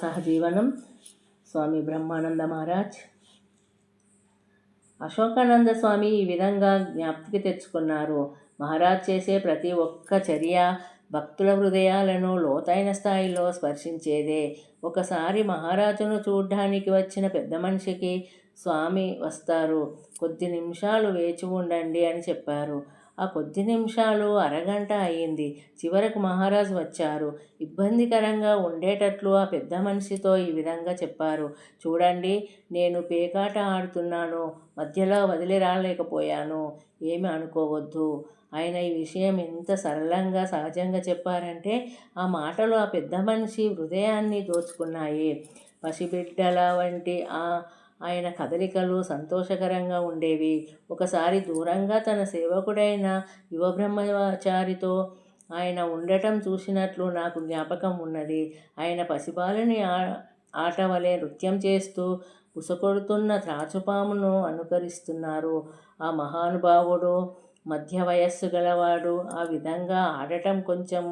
సహజీవనం. స్వామి బ్రహ్మానంద మహారాజ్. అశోకానంద స్వామి ఈ విధంగా జ్ఞాప్తికి తెచ్చుకున్నారు. మహారాజ్ చేసే ప్రతి ఒక్క చర్య భక్తుల హృదయాలను లోతైన స్థాయిలో స్పర్శించేదే. ఒకసారి మహారాజును చూడ్డానికి వచ్చిన పెద్ద మనిషికి స్వామి వస్తారు. కొద్ది నిమిషాలు వేచి ఉండండి అని చెప్పారు. ఆ కొద్ది నిమిషాలు అరగంట అయింది చివరకు మహారాజు వచ్చారు. ఇబ్బందికరంగా ఉండేటట్లు ఆ పెద్ద మనిషితో ఈ విధంగా చెప్పారు. చూడండి నేను పేకాట ఆడుతున్నాను. మధ్యలో వదిలి రాలేకపోయాను. ఏమి అనుకోవద్దు. ఆయన ఈ విషయం ఎంత సరళంగా సహజంగా చెప్పారంటే ఆ మాటలు ఆ పెద్ద మనిషి హృదయాన్ని దోచుకున్నాయి. పసిబిడ్డల వంటి ఆ ఆయన కదలికలు సంతోషకరంగా ఉండేవి. ఒకసారి దూరంగా తన సేవకుడైన యువబ్రహ్మచారితో ఆయన ఉండటం చూసినట్లు నాకు జ్ఞాపకం ఉన్నది. ఆయన పసిబాలని ఆట వలె నృత్యం చేస్తూ ఉసకొడుతున్న త్రాచుపామును అనుకరిస్తున్నారు. ఆ మహానుభావుడు మధ్య వయస్సు గలవాడు ఆ విధంగా ఆడటం కొంచెం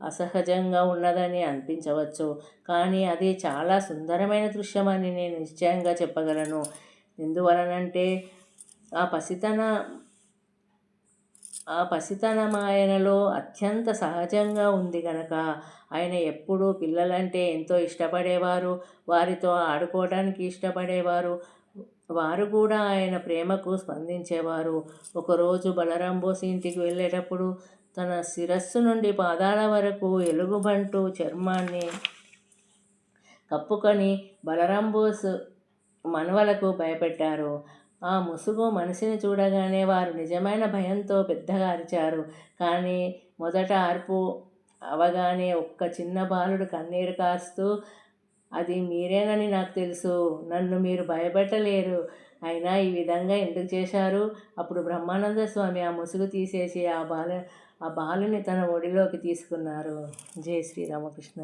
అసహజంగా ఉన్నదని అనిపించవచ్చు. కానీ అది చాలా సుందరమైన దృశ్యమని నేను నిశ్చయంగా చెప్పగలను. ఎందువలనంటే ఆ పసితన ఆ పసితనం ఆయనలో అత్యంత సహజంగా ఉంది కనుక ఆయన ఎప్పుడూ పిల్లలంటే ఎంతో ఇష్టపడేవారు వారితో ఆడుకోవడానికి ఇష్టపడేవారు వారు కూడా ఆయన ప్రేమకు స్పందించేవారు. ఒకరోజు బలరాం బోస్ ఇంటికి వెళ్ళేటప్పుడు తన శిరస్సు నుండి పాదాల వరకు ఎలుగుబంటు చర్మాన్ని కప్పుకొని బలరాంబోస్ మనవలకు భయపెట్టారు. ఆ ముసుగు మనిషిని చూడగానే వారు నిజమైన భయంతో పెద్దగా అరిచారు. కానీ మొదట అరుపు అవగానే ఒక్క చిన్న బాలుడు కన్నీరు కాస్తూ అది మీరేనని నాకు తెలుసు. నన్ను మీరు భయపెట్టలేరు. అయినా ఈ విధంగా ఎందుకు చేశారు? అప్పుడు బ్రహ్మానంద స్వామి ఆ ముసుగు తీసేసి ఆ బాల ఆ బాలుని తన ఒడిలోకి తీసుకున్నారు. జై శ్రీరామకృష్ణ